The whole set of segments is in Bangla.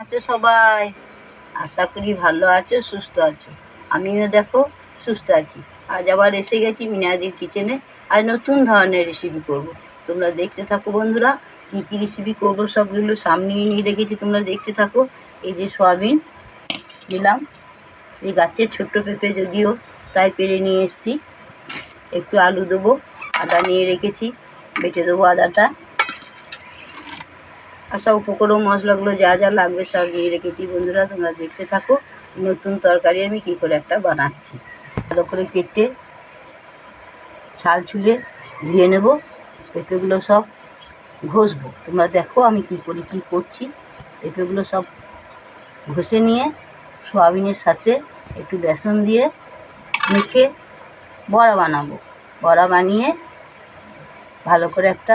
আছো সবাই? আশা করি ভালো আছো, সুস্থ আছো। আমিও দেখো, সুস্থ আছি। আজ আবার এসে গেছি মিনাদির কিচেনে আজ নতুন ধরনের রেসিপি করব। তোমরা দেখতে থাকো বন্ধুরা, কী কী রেসিপি করব সবগুলো সামনেই নিয়ে রেখেছি তোমরা দেখতে থাকো। এই যে সয়াবিন নিলাম এই গাছের ছোট্ট পেঁপে যদিও তাই পেরে নিয়ে এসেছি। একটু আলু দেবো, আদা নিয়ে রেখেছি, বেটে দেবো আদাটা। আর সব উপকরণ, মশলাগুলো যা যা লাগবে সব নিয়ে রেখেছি। বন্ধুরা, তোমরা দেখতে থাকো নতুন তরকারি আমি কী করে একটা বানাচ্ছি। ভালো করে কেটে ছাল ছুলে ধুয়ে নেব। পেঁপেগুলো সব ঘষবো। তোমরা দেখো আমি কী করি, কী করছি। পেঁপেগুলো সব ঘষে নিয়ে সোয়াবিনের সাথে একটু বেসন দিয়ে মেখে বড়া বানাবো। বড়া বানিয়ে ভালো করে একটা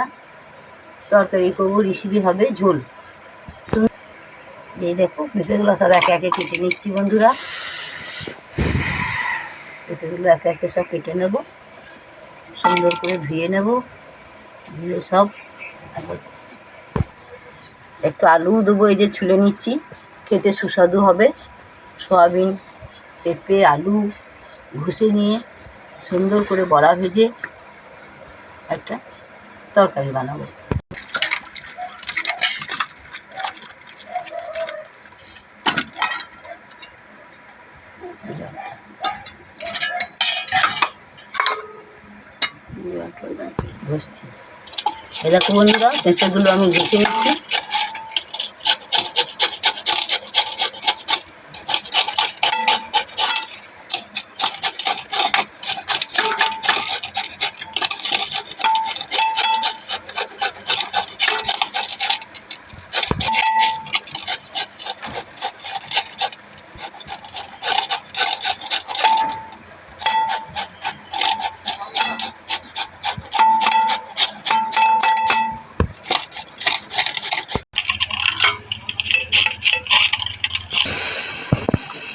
তরকারি করব রেসিপি হবে ঝোল। এই দেখো পেঁপেগুলো সব একে একে কেটে নিচ্ছি বন্ধুরা। পেঁপেগুলো একে একে সব কেটে নেব, সুন্দর করে ধুয়ে নেব, ধুয়ে সব একটু আলু দেবো, এই যে ছুলে নিচ্ছি। খেতে সুস্বাদু হবে। সয়াবিন, পেঁপে, আলু ঘষে নিয়ে সুন্দর করে বড়া ভেজে একটা তরকারি বানাবো। ঘষছি এ দেখো বন্ধুরা পেঁপেগুলো আমি ঘষে নিচ্ছি।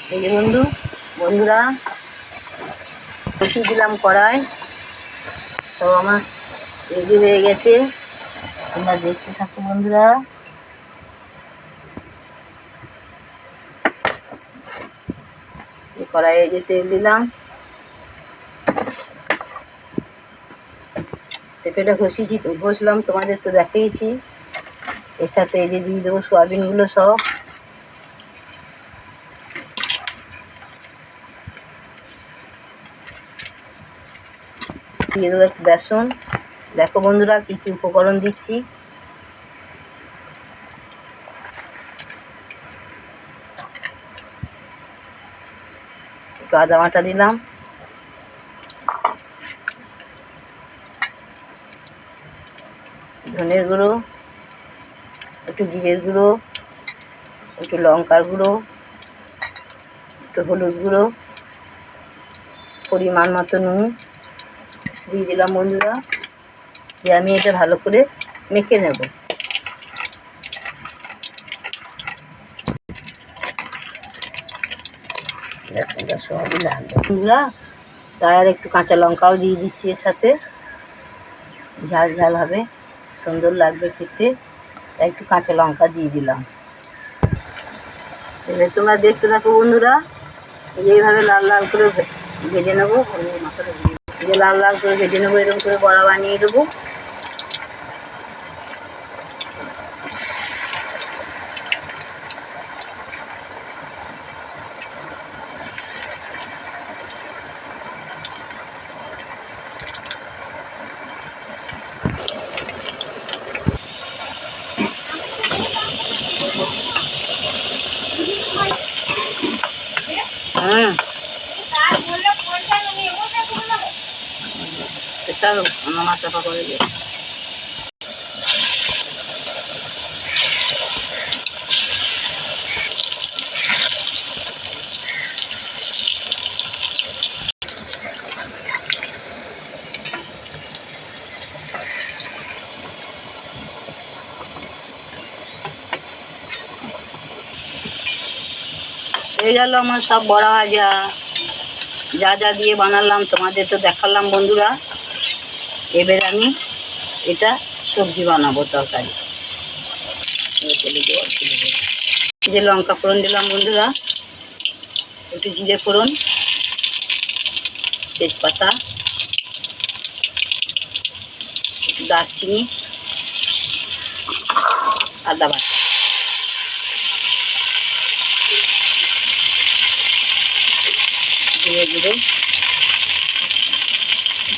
এই যে বন্ধু, বন্ধুরা বসিয়ে দিলাম কড়াই। তো আমার রেডি হয়ে গেছে। তোমরা দেখতে থাকো বন্ধুরা। কড়াইয়ে যে তেল দিলাম। পেঁপেটা ঘষিয়েছি ঘষলাম, তোমাদের তো দেখিয়েছি এর সাথে এই যে দিয়ে দেবো সোয়াবিনগুলো সব। দিয়ে দেবো একটু বেসন। দেখো বন্ধুরা, কী কী উপকরণ দিচ্ছি। একটু আদা বাটা দিলাম। ধনের গুঁড়ো, একটু জিরের গুঁড়ো, একটু লঙ্কার গুঁড়ো, একটু হলুদ গুঁড়ো, পরিমাণ মতো নুন। দিয়ে দিলাম বন্ধুরা যে আমি এটা ভালো করে মেখে নেব। বন্ধুরা তাই আর একটু কাঁচা লঙ্কাও দিয়ে দিচ্ছি এর সাথে। ঝাল ঝাল হবে, সুন্দর লাগবে খেতে। তাই একটু কাঁচা লঙ্কা দিয়ে দিলাম। এবার তোমরা দেখতে থাকো বন্ধুরা, এইভাবে লাল লাল করে ভেজে নেব মাথাটা দিয়ে যে লাল লাল করে ভেজে নেব এরকম করে বড়া বানিয়ে দেবো। হুম প্রেশার মামা চাপা করে দিয়ে হয়ে গেল আমার সব বড়া ভাজা যা যা দিয়ে বানালাম, তোমাদের তো দেখালাম বন্ধুরা। এবার আমি এটা সবজি বানাবো তরকারি। যে লঙ্কা ফোড়ন দিলাম বন্ধুরা, একটু জিরে ফোড়ন, তেজপাতা দারচিনি, আদা বাটা। গুঁড়ো গুঁড়ো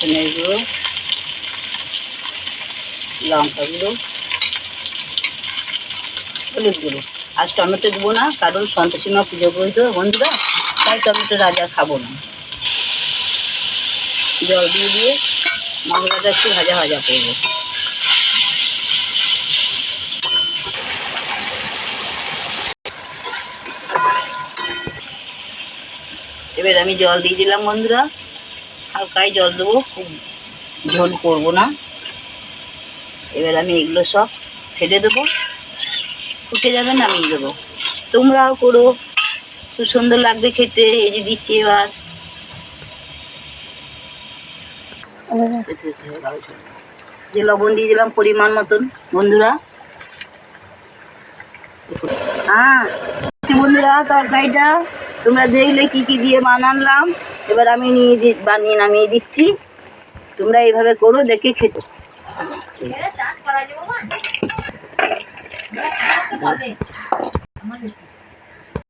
লঙ্কা গুঁড়ো হলুদ গুঁড়ো আজ টমেটো দেবো না, কারণ সন্তোষী মা পুজো করি তো বন্ধুরা, তাই টমেটো রাজা খাব না। জল দিয়ে দিয়ে মশলাটা একটু ভাজা ভাজা করব এবার আমি জল দিয়ে দিলাম বন্ধুরা, হালকাই জল দেবো, খুব ঝোল করব না। এবার আমি এগুলো সব ফেলে দেবো। ফুটে যাবে নামিয়ে দেবো। তোমরাও করো। খুব সুন্দর লাগবে খেতে, এই যে দিচ্ছি এবার। যে লবণ দিয়ে দিলাম পরিমাণ মতন, বন্ধুরা। হ্যাঁ বন্ধুরা, তরকারিটা। তোমরা দেখলে কি কি দিয়ে বানালাম। এবার আমি নিয়ে বানিয়ে নামিয়ে দিচ্ছি। তোমরা এইভাবে করো, দেখে খেতে। চান করা যাব না